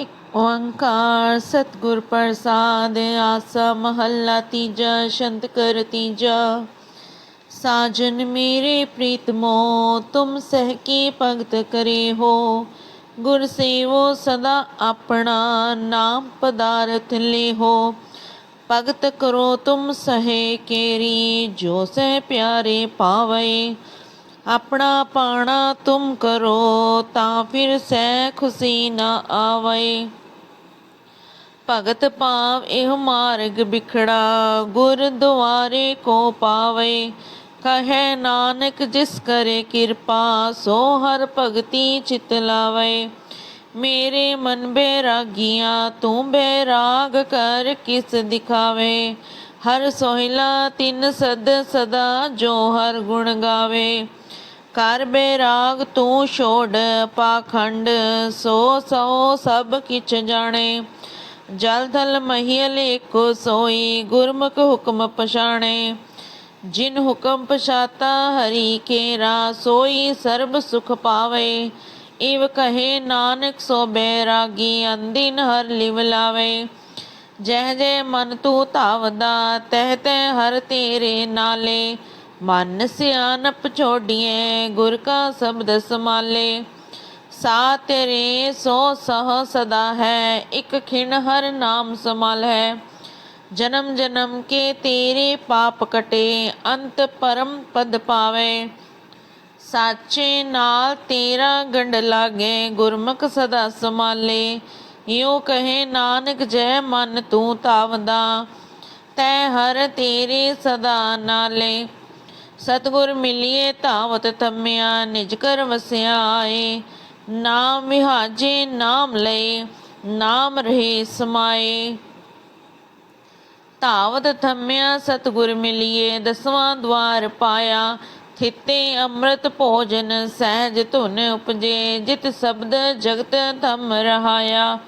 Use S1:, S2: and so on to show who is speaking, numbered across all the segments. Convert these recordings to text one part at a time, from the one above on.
S1: ਇੱਕ ਓੰਕਾਰ ਸਤਿਗੁਰ ਪ੍ਰਸਾਦ ਆਸਾ ਮਹੱਲਾ ਤੀਜਾ ਸ਼ੰਤ ਕਰ ਤੀਜਾ ਸਾਜਨ ਮੇਰੇ ਪ੍ਰੀਤਮੋ ਤੁਮ ਸਹਿ ਕੀ ਭਗਤ ਕਰੇ ਹੋ ਗੁਰ ਸੇਵੋ ਸਦਾ ਆਪਣਾ ਨਾਮ ਪਦਾਰਥ ਲੇਹੋ ਭਗਤ ਕਰੋ ਤੁਮ ਸਹੇ ਕੇਰੀ ਜੋ ਸਹਿ ਪਿਆਰੇ ਪਾਵੇ ਆਪਣਾ ਪਾਣਾ ਤੁਮ ਕਰੋ, ਤਾਂ ਫਿਰ ਸਹਿ ਖੁਸ਼ੀ ਨਾ ਆਵੇ। ਭਗਤ ਭਾਵ ਇਹ ਮਾਰਗ ਬਿਖੜਾ, ਗੁਰ ਦੁਆਰੇ ਕੋ ਪਾਵੇ। ਕਹੈ ਨਾਨਕ, ਜਿਸ ਕਰੇ ਕਿਰਪਾ, ਸੋ ਹਰ ਭਗਤੀ ਚਿਤ ਲਾਵੇ। ਮੇਰੇ ਮਨ ਬੈਰਾਗੀਆਂ, ਤੂੰ ਬੈਰਾਗ ਕਰ ਕਿਸ ਦਿਖਾਵੇ। ਹਰ ਸੋਹਿਲਾ ਤਿੰਨ ਸਦ ਸਦਾ ਜੋ ਹਰ ਗੁਣ ਗਾਵੇ। ਕਰ ਬੈਰਾਗ ਤੂੰ ਛੋੜ ਪਾਖੰਡ, ਸੋ ਸੋ ਸਭ ਕਿਛ ਜਾਣੇ। ਜਲ ਥਲ ਮਹੀਲ ਏਕੋ ਸੋਈ, ਗੁਰਮੁਖ ਹੁਕਮ ਪਛਾਣੇ। ਜਿਨ ਹੁਕਮ ਪਛਾਤਾ ਹਰੀ ਕੇਰਾ, ਸੋਈ ਸਰਬ ਸੁਖ ਪਾਵੇ। ਇਵ ਕਹੇ ਨਾਨਕ, ਸੋ ਬੈਰਾਗੀ ਅੰਦਿਨ ਹਰ ਲਿਵ ਲਾਵੇ। ਜਹ ਜੇ ਮਨ ਤੂੰ ਧਾਵਦਾ, ਤਹਿ ਤਹ ਹਰ ਤੇਰੇ ਨਾਲੇ। ਮਨ ਸਿਆਨਪ ਛੋਡੀਏ ਗੁਰ ਕਾ ਸ਼ਬਦ ਸਮਾਲੇ। ਸਾ ਤੇਰੇ ਸੋ ਸਹ ਸਦਾ ਹੈ, ਇਕ ਖਿਣ ਹਰ ਨਾਮ ਸਮਲ ਹੈ ਜਨਮ ਜਨਮ ਕੇ ਤੇਰੇ ਪਾਪ ਕਟੇ, ਅੰਤ ਪਰਮ ਪਦ ਪਾਵੇ। ਸਾਚੇ ਨਾਲ ਤੇਰਾ ਗੰਢ ਲਾਗੇ, ਗੁਰਮੁਖ ਸਦਾ ਸਮਾਲੇ ਇਉ ਕਹੇ ਨਾਨਕ, ਜੈ ਮਨ ਤੂੰ ਤਾਵਦਾ ਤੈ ਹਰ ਤੇਰੇ ਸਦਾ ਨਾਲੇ। ਸਤਗੁਰ ਮਿਲਿਏ ਧਾਵਤ ਤਮਿਆ, ਨਿਜ ਕਰ ਵਸਿਆ ਆਏ ਨਾਮ ਵਿਹਾਜੇ ਨਾਮ ਲਏ, ਨਾਮ ਰਹੇ ਸਮਾਏ। ਧਾਵਤ ਥੰਮਿਆ ਸਤਗੁਰ ਮਿਲਿਏ, ਦਸਵਾਂ ਦਵਾਰ ਪਾਇਆ। ਥਿੱਤੇ ਅੰਮ੍ਰਿਤ ਭੋਜਨ, ਸਹਿਜ ਧੁਨ ਉਪਜੇ। ਜਿਤ ਸ਼ਬਦ ਜਗਤ ਧਮ ਰਹਾਇਆ।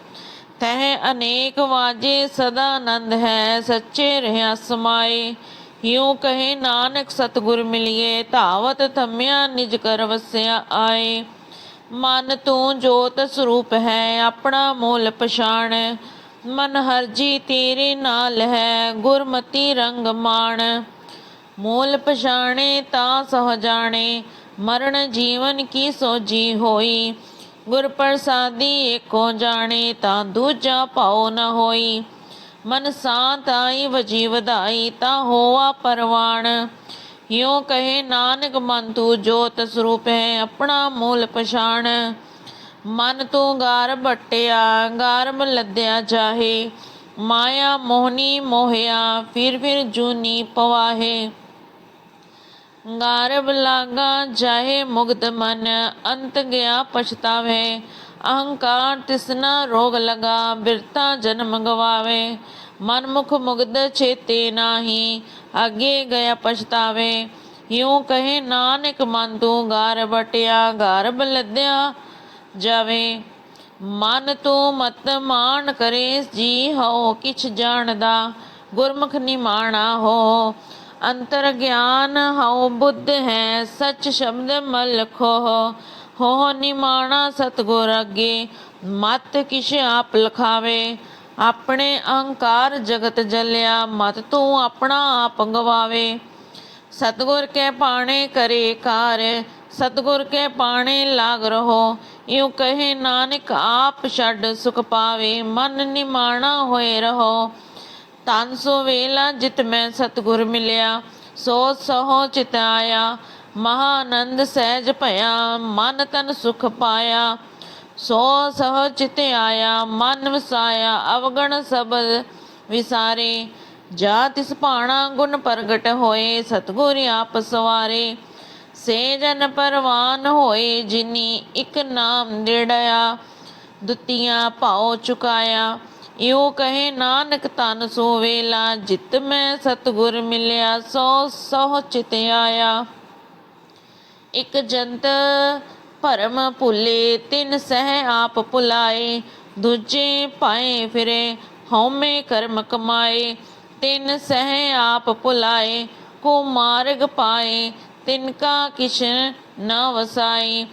S1: ਤਹ ਅਨੇਕ ਵਾਜੇ, ਸਦਾ ਆਨੰਦ ਹੈ, ਸੱਚੇ ਰਹਾ ਸਮਾਏ। ਹਿਉ ਕਹੇ ਨਾਨਕ ਸਤਗੁਰ ਮਿਲਿਏ, ਧਾਵਤ ਥੰਮਿਆ ਨਿਜ ਕਰ ਵਸਿਆ ਆਏ। ਮਨ ਤੂੰ ਜੋਤ ਸਰੂਪ ਹੈ, ਆਪਣਾ ਮੂਲ ਪਛਾਣ। ਮਨ ਹਰਜੀ ਤੇਰੇ ਨਾਲ ਹੈ, ਗੁਰਮਤੀ ਰੰਗ ਮਾਣ। ਮੂਲ ਪਛਾਣੇ ਤਾਂ ਸਹ ਜਾਣੇ, ਮਰਨ ਜੀਵਨ ਕੀ ਸੋਜੀ ਹੋਈ। ਗੁਰ ਪ੍ਰਸਾਦੀ ਏਕੋ ਜਾਣੇ, ਤਾਂ ਦੂਜਾ ਪਾਉ ਨ ਹੋਈ। ਮਨ ਸਾਤ ਆਈ, ਵਜੀ ਵਧਾਈ, ਤਾਂ ਹੋਆ ਪਰਵਾਣ। ਯੋ ਕਹੇ, ਨਾਨਕ ਮਨ ਤੂੰ ਜੋਤ ਸਰੂਪ ਹੈ, ਆਪਣਾ ਮੂਲ ਪਛਾਣ। ਮਨ ਤੂੰ ਗਾਰ ਬਟਿਆ ਗਾਰਮ ਲੱਦਿਆ ਜਾਹੇ। ਮਾਇਆ ਮੋਹਨੀ ਮੋਹਿਆ, ਫਿਰ ਫਿਰ ਜੂਨੀ ਪਵਾਹੇ। ਗਾਰਬ ਲਾਗਾ ਜਾਹੇ ਮੁਗਤ ਮਨ, ਅੰਤ ਗਿਆ ਪਛਤਾਵੇ। ਅਹੰਕਾਰ ਤਿਸਨਾ ਰੋਗ ਲਗਾ, ਬਿਰਤਾ ਜਨਮ ਗਵਾਵੇ। ਮਨ ਮੁਖ ਮੁਗਧ ਚੇਤੇ ਨਾਹੀ, ਅੱਗੇ ਗਿਆ ਪਛਤਾਵੇ। ਯੂੰ ਕਹੇ, ਨਾਨਕ ਮਨ ਤੂੰ ਗਾਰ ਬਟਿਆ ਗਾਰ ਬਲਦਿਆ ਜਾਵੇ। ਮਨ ਤੂੰ ਮਤ ਮਾਨ ਕਰੇ ਜੀ ਹੋ ਕਿਛ ਜਾਣਦਾ। ਗੁਰਮੁਖ ਨਿਮਾਣਾ ਹੋ, ਅੰਤਰ ਗਿਆਨ ਹਉ ਬੁੱਧ ਹੈ, ਸਚ ਸ਼ਬਦ ਮਲਖੋ। ਹੋ ਨਿਮਾਣਾ ਸਤਗੁਰ ਅੱਗੇ, ਮਤ ਕਿਛ ਆਪ ਲਖਾਵੇ। ਆਪਣੇ ਅਹੰਕਾਰ ਜਗਤ ਜਲਿਆ, ਮਤ ਤੂੰ ਆਪਣਾ ਆਪ ਗਵਾਵੇ। ਸਤਗੁਰ ਕੇ ਪਾਣੇ ਕਰੇ ਕਾਰ, ਸਤਗੁਰ ਕੇ ਪਾਣੇ ਲਾਗ ਰਹੋ। ਇਉ ਕਹੇ ਨਾਨਕ, ਆਪ ਛੱਡ ਸੁਖ ਪਾਵੇ, ਮਨ ਨਿਮਾਣਾ ਹੋਏ ਰਹੋ। ਤਨ ਸੋ ਵੇਲਾ ਜਿਤ ਮੈਂ ਸਤਗੁਰ ਮਿਲਿਆ, ਸੋ ਸਹੋ ਚਿਤ ਆਇਆ। ਮਹਾਨੰਦ ਸਹਿਜ ਭਇਆ, ਮਨ ਤਨ ਸੁਖ ਪਾਇਆ। ਸੋ ਸਹ ਚਿਤ ਆਇਆ, ਮਨ ਵਸਾਇਆ, ਅਵਗਣ ਸਬਦ ਵਿਸਾਰੇ। ਜਾ ਤਿਸ ਭਾਣਾ ਗੁਣ ਪ੍ਰਗਟ ਹੋਏ, ਸਤਗੁਰ ਆਪ ਸਵਾਰੇ। ਸੇ ਜਨ ਪਰਵਾਨ ਹੋਏ, ਜਿਨੀ ਇਕ ਨਾਮ ਨਿੜਿਆ, ਦੁਤੀਆਂ ਭਾਉ ਚੁਕਾਇਆ। ਇਉ ਕਹੇ ਨਾਨਕ ਤਨ ਸੋ ਵੇਲਾ, ਜਿਤ ਮੈਂ ਸਤਗੁਰ ਮਿਲਿਆ, ਸੋ ਸੋ ਚਿਤ ਆਇਆ। ਇਕ ਜੰਤ ਭਰਮ ਭੁੱਲੇ, ਤਿਨ ਸਹਿ ਆਪ ਭੁਲਾਏ, ਦੂਜੇ ਪਾਏ ਫਿਰੇ, ਹਉਮੈ ਕਰਮ ਕਮਾਏ, ਤਿਨ ਸਹਿ ਆਪ ਭੁਲਾਏ, ਕੋ ਮਾਰਗ ਪਾਏ, ਤਿਨ ਕਾ ਕਿਛ ਨ ਵਸਾਈ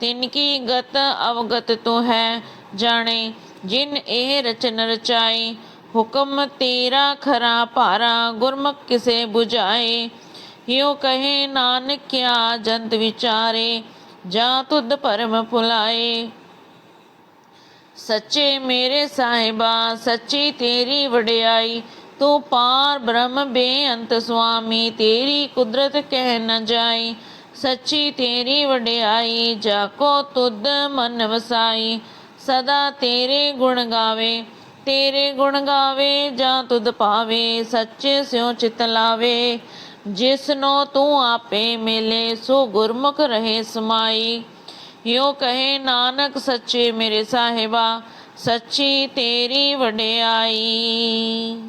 S1: ਤਿਨ ਕੀ ਗਤ ਅਵਗਤ ਤੋ ਹੈ ਜਾਣੇ, ਜਿਨ ਇਹ ਰਚਨ ਰਚਾਈ ਹੁਕਮ ਤੇਰਾ ਖਰਾ ਭਾਰਾ, ਗੁਰਮੁਖ ਕਿਸੇ 부ਝਾਏ ਹਿਉ ਕਹੇ ਨਾਨਕਿਆ ਜੰਤ ਵਿਚਾਰੇ, ਜਾਂ ਤੁਧ ਭਰਮ ਭੁਲਾਏ। ਸੱਚੇ ਮੇਰੇ ਸਾਹਿਬਾ, ਸੱਚੀ ਤੇਰੀ ਵਡਿਆਈ, ਤੂੰ ਪਾਰ ਬ੍ਰਹਮ ਬੇਅੰਤ ਸੁਆਮੀ, ਤੇਰੀ ਕੁਦਰਤ ਕਹਿ ਨ ਜਾਈ। ਸੱਚੀ ਤੇਰੀ ਵਡਿਆਈ, ਜਾ ਕੋ ਤੁਧ ਮਨ ਵਸਾਈ। ਸਦਾ ਤੇਰੇ ਗੁਣ ਗਾਵੇ, ਤੇਰੇ ਗੁਣ ਗਾਵੇ, ਜਾਂ ਤੁਧ ਪਾਵੇ, ਸੱਚੇ ਸਿਉ ਚਿਤ ਲਾਵੇ। ਜਿਸਨੋ ਤੂੰ ਆਪੇ ਮਿਲੇ, ਸੋ ਗੁਰਮੁਖ ਰਹੇ ਸਮਾਈ। ਯੋ ਕਹੇ ਨਾਨਕ, ਸੱਚੇ ਮੇਰੇ ਸਾਹਿਬਾ, ਸੱਚੀ ਤੇਰੀ ਵਡਿਆਈ।